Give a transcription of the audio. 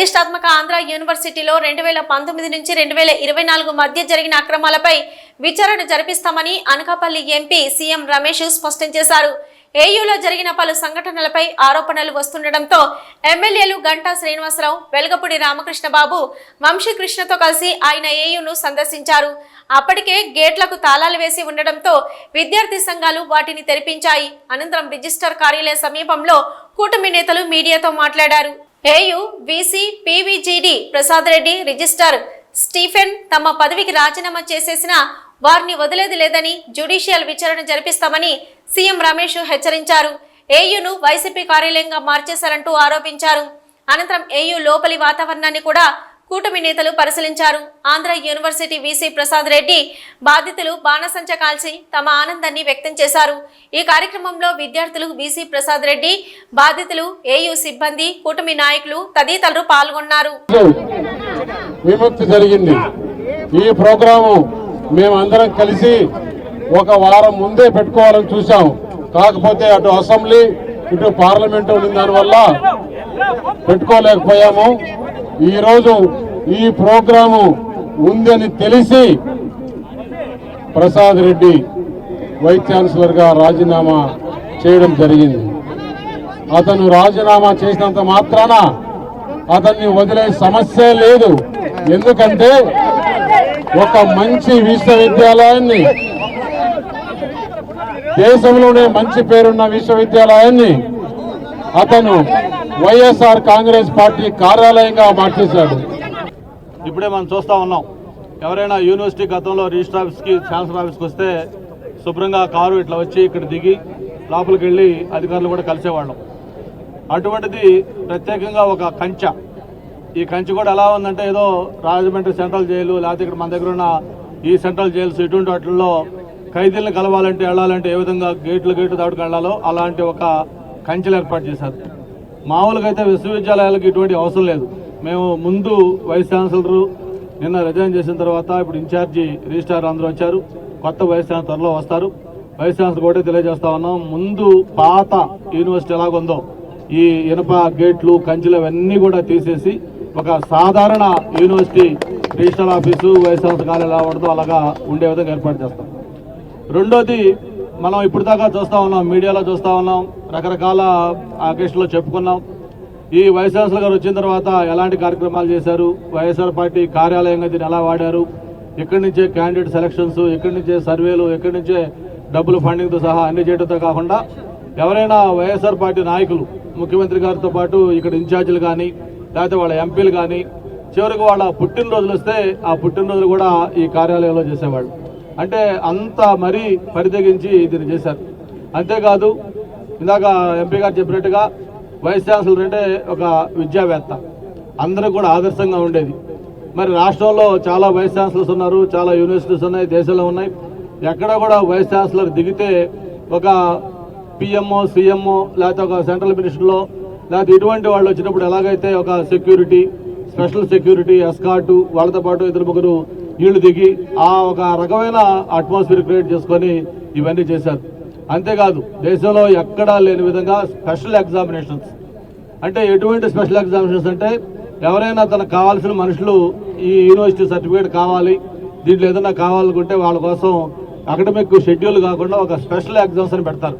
ప్రతిష్టాత్మక ఆంధ్ర యూనివర్సిటీలో రెండు వేల పంతొమ్మిది నుంచి రెండు వేల ఇరవై నాలుగు మధ్య జరిగిన అక్రమాలపై విచారణ జరిపిస్తామని అనకాపల్లి ఎంపీ సీఎం రమేష్ స్పష్టం చేశారు. ఏయూలో జరిగిన పలు సంఘటనలపై ఆరోపణలు వస్తుండటంతో ఎమ్మెల్యేలు గంటా శ్రీనివాసరావు వెలగపూడి రామకృష్ణ బాబు వంశీకృష్ణతో కలిసి ఆయన ఏయూను సందర్శించారు. అప్పటికే గేట్లకు తాళాలు వేసి ఉండడంతో విద్యార్థి సంఘాలు వాటిని తెరిపించాయి. అనంతరం రిజిస్టర్ కార్యాలయ సమీపంలో కూటమి నేతలు మీడియాతో మాట్లాడారు. AU VC PVGD Prasad Reddy register Stephen తమ పదవికి రాజీనామా చేసేసిన వారిని వదిలేది లేదని జ్యుడిషియల్ విచారణ జరిపిస్తామని సీఎం రమేష్ హెచ్చరించారు. ఏయును వైసీపీ కార్యాలయంగా మార్చేశారంటూ ఆరోపించారు. అనంతరం ఏయు లోపలి వాతావరణాన్ని కూడా కూటమి నేతలు పరిశీలించారు. ఆంధ్ర యూనివర్సిటీ వీసీ ప్రసాద్ రెడ్డి బాధితులు బాణసంచ కాల్చి తమ ఆనందాన్ని వ్యక్తం చేశారు. ఈ కార్యక్రమంలో విద్యార్థులు వీసీ ప్రసాద్ రెడ్డి బాధితులు ఏయు సిబ్బంది కూటమి నాయకులు తదితరులు పాల్గొన్నారు. విముక్తి జరిగింది. ఈ ప్రోగ్రాము మేమందరం కలిసి ఒక వారం ముందే పెట్టుకోవాలని చూసాం కాకపోతే అటు అసెంబ్లీ ఇటు పార్లమెంటు ఉన్న దానివల్ల పెట్టుకోలేకపోయాము. ఈరోజు ఈ ప్రోగ్రాము ఉందని తెలిసి ప్రసాద్ రెడ్డి వైస్ ఛాన్సలర్గా రాజీనామా చేయడం జరిగింది. అతను రాజీనామా చేసినంత మాత్రాన అతన్ని వదిలే సమస్య లేదు. ఎందుకంటే ఒక మంచి విశ్వవిద్యాలయాన్ని దేశంలోనే మంచి పేరున్న విశ్వవిద్యాలయాన్ని అతను వైఎస్ఆర్ కాంగ్రెస్ పార్టీ కార్యాలయంగా మార్చేశాడు. ఇప్పుడే మనం చూస్తూ ఉన్నాం. ఎవరైనా యూనివర్సిటీ గతంలో రిజిస్టర్ ఆఫీస్కి ఛాన్సలర్ ఆఫీస్కి వస్తే శుభ్రంగా కారు ఇట్లా వచ్చి ఇక్కడ దిగి లోపలికి వెళ్ళి అధికారులు కూడా కలిసేవాళ్ళం. అటువంటిది ప్రత్యేకంగా ఒక కంచె. ఈ కంచె కూడా ఎలా ఉందంటే ఏదో రాజమండ్రి సెంట్రల్ జైలు లేకపోతే ఇక్కడ మన దగ్గర ఉన్న ఈ సెంట్రల్ జైల్స్ ఇటువంటి వాటిల్లో ఖైదీలను కలవాలంటే వెళ్ళాలంటే ఏ విధంగా గేట్లు గేట్లు దాటుకు వెళ్ళాలో అలాంటి ఒక కంచెలు ఏర్పాటు చేశారు. మామూలుగా అయితే విశ్వవిద్యాలయాలకు ఇటువంటి అవసరం లేదు. మేము ముందు వైస్ ఛాన్సలరు నిన్న రిజైన్ చేసిన తర్వాత ఇప్పుడు ఇన్ఛార్జి రిజిస్ట్రార్ అందరూ వచ్చారు. కొత్త వైస్ ఛాన్సలర్ త్వరలో వస్తారు. వైస్ ఛాన్సలర్ కూడా తెలియజేస్తా ఉన్నాం. ముందు పాత యూనివర్సిటీ ఎలాగుందో ఈ ఇనప గేట్లు కంచెలు అవన్నీ కూడా తీసేసి ఒక సాధారణ university register office vice chancellor college ఎలా ఉండదో అలాగా ఉండే విధంగా ఏర్పాటు చేస్తాం. రెండోది మనం ఇప్పుడు దాకా చూస్తూ ఉన్నాం మీడియాలో చూస్తూ ఉన్నాం రకరకాల అకేషన్లో చెప్పుకున్నాం. ఈ వైస్ ఛాన్సలర్ గారు వచ్చిన తర్వాత ఎలాంటి కార్యక్రమాలు చేశారు? వైఎస్ఆర్ పార్టీ కార్యాలయంగా దీన్ని ఎలా వాడారు? ఎక్కడి నుంచే క్యాండిడేట్ సెలక్షన్స్ ఎక్కడి నుంచే సర్వేలు ఎక్కడి నుంచే డబ్బులు ఫండింగ్తో సహా అన్ని చేయడంతో కాకుండా ఎవరైనా వైఎస్ఆర్ పార్టీ నాయకులు ముఖ్యమంత్రి గారితో పాటు ఇక్కడ ఇన్ఛార్జీలు కానీ లేకపోతే వాళ్ళ ఎంపీలు కానీ చివరికి వాళ్ళ పుట్టినరోజులు వస్తే ఆ పుట్టినరోజులు కూడా ఈ కార్యాలయంలో చేసేవాళ్ళు. అంటే అంత మరీ పరిదగించి దీన్ని చేశారు. అంతేకాదు ఇందాక ఎంపీ గారు చెప్పినట్టుగా వైస్ ఛాన్సలర్ అంటే ఒక విద్యావేత్త. అందరూ కూడా ఆదర్శంగా ఉండేది. మరి రాష్ట్రంలో చాలా వైస్ ఛాన్సలర్స్ ఉన్నారు చాలా యూనివర్సిటీస్ ఉన్నాయి దేశంలో ఉన్నాయి. ఎక్కడ కూడా వైస్ ఛాన్సలర్ దిగితే ఒక పిఎంఓ సీఎంఓ లేకపోతే ఒక సెంట్రల్ మినిస్టర్లో లేకపోతే ఇటువంటి వాళ్ళు వచ్చినప్పుడు ఎలాగైతే ఒక సెక్యూరిటీ స్పెషల్ సెక్యూరిటీ ఎస్కాటు వాళ్ళతో పాటు ఇద్దరు ముగ్గురు వీళ్ళు దిగి ఆ ఒక రకమైన అట్మాస్ఫియర్ క్రియేట్ చేసుకొని ఇవన్నీ చేశారు. అంతేకాదు దేశంలో ఎక్కడా లేని విధంగా స్పెషల్ ఎగ్జామినేషన్స్ అంటే ఎటువంటి స్పెషల్ ఎగ్జామినేషన్స్ అంటే ఎవరైనా తనకు కావాల్సిన మనుషులు ఈ యూనివర్సిటీ సర్టిఫికేట్ కావాలి దీంట్లో ఏదైనా కావాలనుకుంటే వాళ్ళ కోసం అకాడమిక్ షెడ్యూల్ కాకుండా ఒక స్పెషల్ ఎగ్జామ్స్ అని పెడతారు.